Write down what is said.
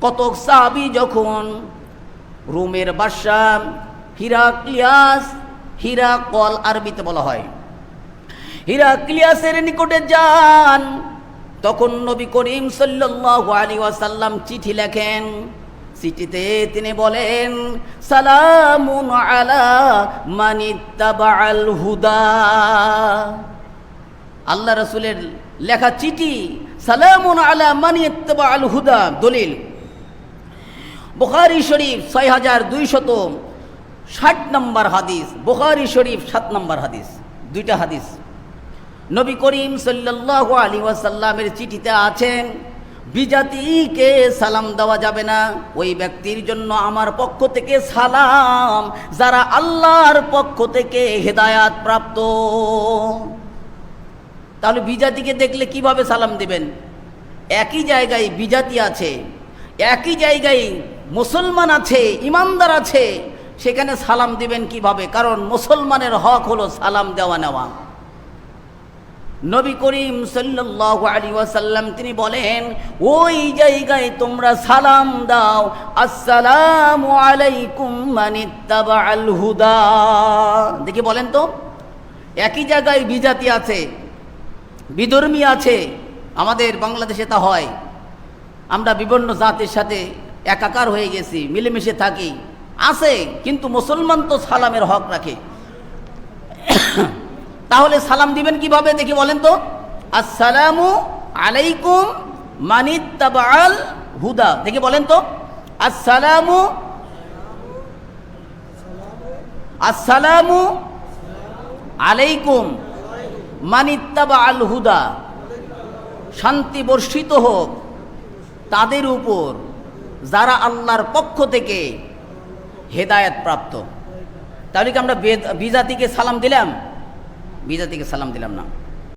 কতক সাহাবি যখন রোমের বাদশাহ হিরাক্লিয়াস, হিরাকল আরবিতে বলা হয়। হিরাক্লিয়াসের নিকটে যান, তখন নবী করিম সাল্লাল্লাহু আলাইহি ওয়াসাল্লাম চিঠি লেখেন। চিঠিতে তিনি বলেন, সালামুন আলা মানিত্তাবাআল হুদা। আল্লাহ রসুলের লেখা চিঠি, সালামুন আলা মানিত্তাবাআল হুদা। দলিল। বুখারী শরীফ ছয় হাজার দুইশত ষাট নম্বর হাদিস, বুখারী শরীফ সাত নম্বর হাদিস, দুইটা হাদিস। নবী করিম সাল্লাল্লাহু আলী ওয়াসাল্লামের চিঠিতে আছেন, বিজাতিকে সালাম দেওয়া যাবে না, ওই ব্যক্তির জন্য আমার পক্ষ থেকে সালাম, যারা আল্লাহর পক্ষ থেকে হেদায়াত প্রাপ্ত। তাহলে বিজাতিকে দেখলে কীভাবে সালাম দেবেন? একই জায়গায় বিজাতি আছে, একই জায়গায় মুসলমান আছে, ইমানদার আছে, সেখানে সালাম দিবেন কীভাবে? কারণ মুসলমানের হক হলো সালাম দেওয়া নেওয়া। নবী করিম সাল্লাল্লাহু আলাইহি ওয়াসাল্লাম, তিনি বলেন, ওই জায়গায় তোমরা সালাম দাও, আসসালাম আলাইকুম মানিত্তাবাআল হুদা। দেখি বলেন তো, একই জায়গায় বিজাতি আছে, বিধর্মী আছে, আমাদের বাংলাদেশে তা হয়। আমরা বিভিন্ন জাতির সাথে একাকার হয়ে গেছি, মিলেমিশে থাকি। আছে, কিন্তু মুসলমান তো সালামের হক রাখে। তাহলে সালাম দিবেন কীভাবে দেখি বলেন তো? আসসালামু আলাইকুম মানিত্তাবাল হুদা। দেখি বলেন তো? আসসালামু আসসালামু আলাইকুম মানিত্তাবা আল হুদা। শান্তি বর্ষিত হোক তাদের উপর। যারা আল্লাহর পক্ষ থেকে হেদায়ত প্রাপ্ত। তাহলে কি আমরা বিজাতিকে সালাম দিলাম? বিজাতিকে সালাম দিলাম না।